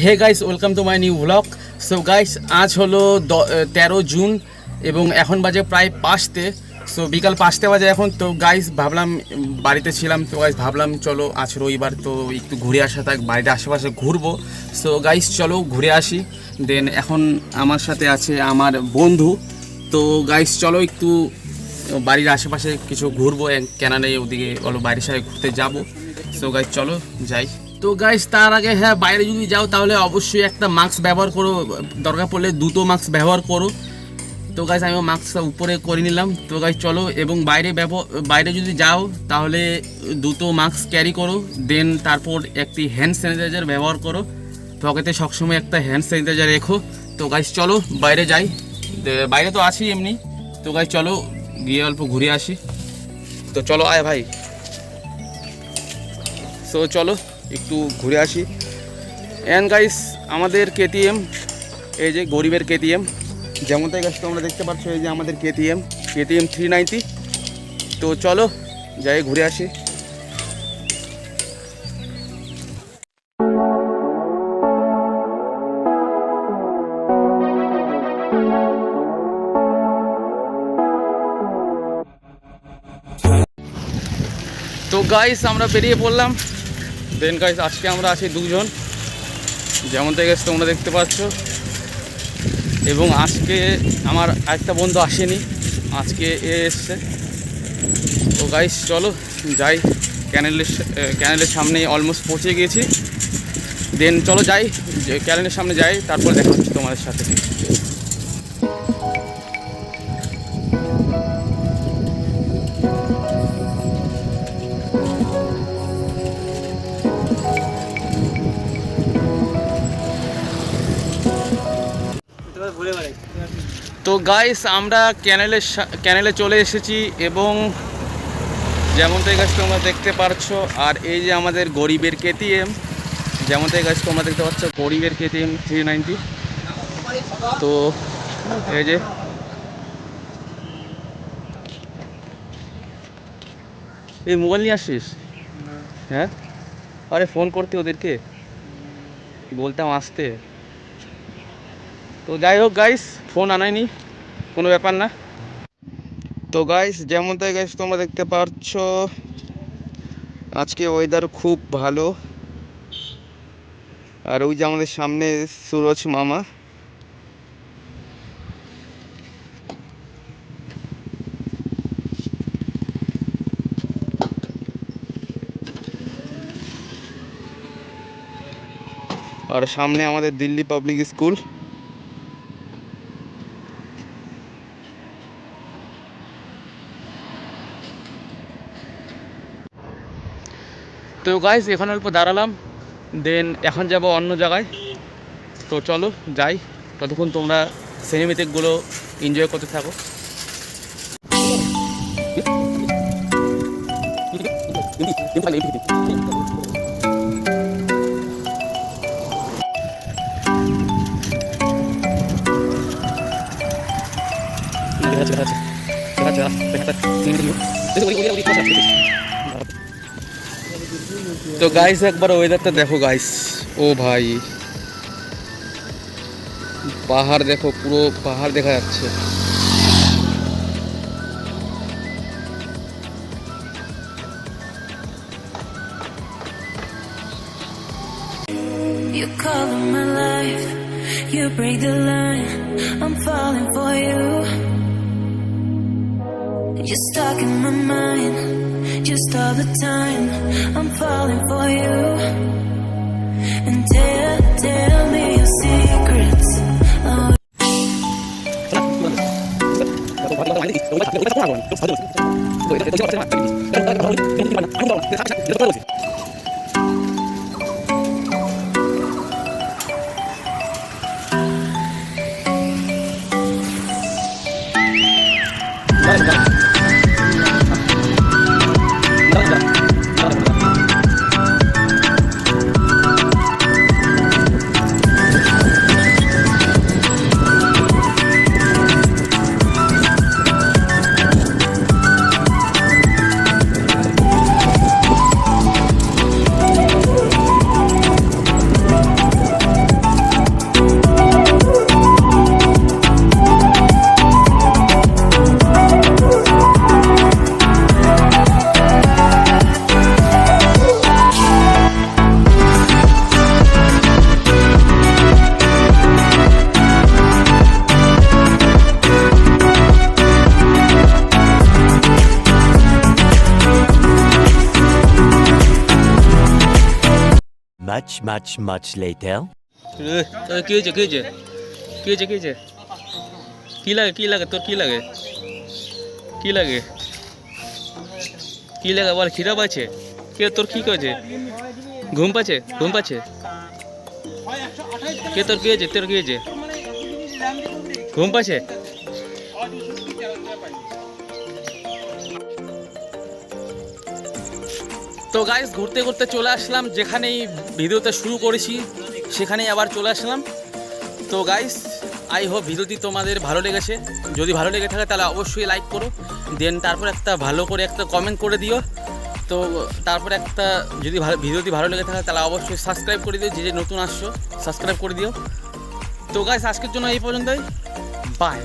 Hey guys welcome to my new vlog so guys আজ হলো তেরো জুন এবং এখন বাজে প্রায় পাঁচতে। সো বিকাল পাঁচতে বাজে এখন। তো গাইস ভাবলাম, বাড়িতে ছিলাম। তো গাইস ভাবলাম, চলো আজ রবিবার, তো একটু ঘুরে আসা থাক বাড়িতে আশেপাশে ঘুরবো। সো গাইস চলো ঘুরে আসি। দেন এখন আমার সাথে আছে আমার বন্ধু। তো গাইস চলো একটু বাড়ির আশেপাশে কিছু ঘুরবো। কেনা নেই, ওদিকে, বলো, বাড়ির সাথে ঘুরতে যাব। সো গাইস চলো, যাই। তো গাইস তার আগে হ্যাঁ বাইরে যদি যাও তাহলে অবশ্যই একটা মাস্ক ব্যবহার করো। দরকার পড়লে দুটো মাস্ক ব্যবহার করো। তো গাইস আমি মাস্কটা উপরে করে নিলাম। তো গাইস চলো, এবং বাইরে বাইরে যদি যাও তাহলে দুটো মাস্ক ক্যারি করো। দেন তারপর একটি হ্যান্ড স্যানিটাইজার ব্যবহার করো। পকেটে সবসময় একটা হ্যান্ড স্যানিটাইজার রেখো। তো গাইস চলো, বাইরে যাই। বাইরে তো আছি এমনি। তো গাইস চলো, গিয়ে অল্প ঘুরে আসি। তো চলো, আয় ভাই। সো চলো একটু ঘুরে আসি। অ্যান্ড গাইস আমাদের কেটিএম এই যে গরিবের কেটিএম যেমনটাই গাছ তোমরা দেখতে পাচ্ছ এই যে আমাদের কেটিএম কেটিএম থ্রি নাইনটি তো চলো, যাই ঘুরে আসি। তো গাইস আমরা বেরিয়ে পড়লাম। দেন গাইস আজকে আমরা আছি দুজন। যেমন থেকে গাইস তোমরা দেখতে পাচ্ছ। এবং আজকে আমার একটা বন্ধু আসেনি, আজকে এ এসছে। তো গাইস চলো যাই। ক্যানেলের ক্যানেলের সামনে অলমোস্ট পৌঁছে গিয়েছি। দেন চলো যাই ক্যানেলের সামনে যাই, তারপর দেখা হচ্ছে তোমাদের সাথে। তো গাইস আমরা ক্যানেলের সা- ক্যানেলে চলে এসেছি এবং যেমনটাই গাছ তোমরা দেখতে পারছ আর এই যে আমাদের গরিবের কেটিএম যেমনটাই গাছ তোমরা দেখতে পাচ্ছ গরিবের কেটিএম থ্রি নাইনটি তো এই যে এই মোবাইল নিয়ে আসিস হ্যাঁ? আরে ফোন করতে ওদেরকে? বলতাম আসতে। তো যাই হোক গাইস ফোন আনায়নি কোনো ব্যাপার না। তো গাইস যেমন তাই গাইস তোমরা দেখতে পাচ্ছ, আজকে ওয়েদার খুব ভালো। আর ওই যে আমাদের সামনে সুরজ মামা। আর সামনে আমাদের দিল্লি পাবলিক স্কুল তো গাইস এখানে অল্প দাঁড়ালাম দেন এখন যাব অন্য জায়গায়। তো চলো, যাই। ততক্ষণ তোমরা সিনেমেটিকগুলো এনজয় করতে থাকো। তো গাইস একবার ওয়েদারটা দেখো গাইস ও ভাই পাহাড় দেখো পুরো পাহাড় দেখা যাচ্ছে You color my life, you break the line. I'm falling for you. You're stuck in my mind, Just all the time, I'm falling for you. And tell, tell me your secrets. Oh. Much, much, much later. কি হয়েছে কি হয়েছে? কি হয়েছে কি হয়েছে? কি লাগে কি লাগে তোর কি লাগে? কি লাগে? কি লাগে? বল খিদা পাচ্ছে? কে তোর কি করেছে? ঘুম পাচ্ছে? ঘুম পাচ্ছে? কে তোর কি হয়েছে? তোর কি হয়েছে? ঘুম পাচ্ছে? তো গাইস ঘুরতে ঘুরতে চলে আসলাম, যেখানেই ভিডিওতে শুরু করেছি, সেখানেই আবার চলে আসলাম। তো গাইস আই হোপ ভিডিওটি তোমাদের ভালো লেগেছে। যদি ভালো লেগে থাকে, তাহলে অবশ্যই লাইক করো। দেন তারপর একটা ভালো করে একটা কমেন্ট করে দিও। তো তারপর একটা যদি ভিডিওটি ভালো লেগে থাকে, তাহলে অবশ্যই সাবস্ক্রাইব করে দিও। যে যে নতুন আসছো সাবস্ক্রাইব করে দিও। তো গাইস আজকের জন্য এই পর্যন্তই। বাই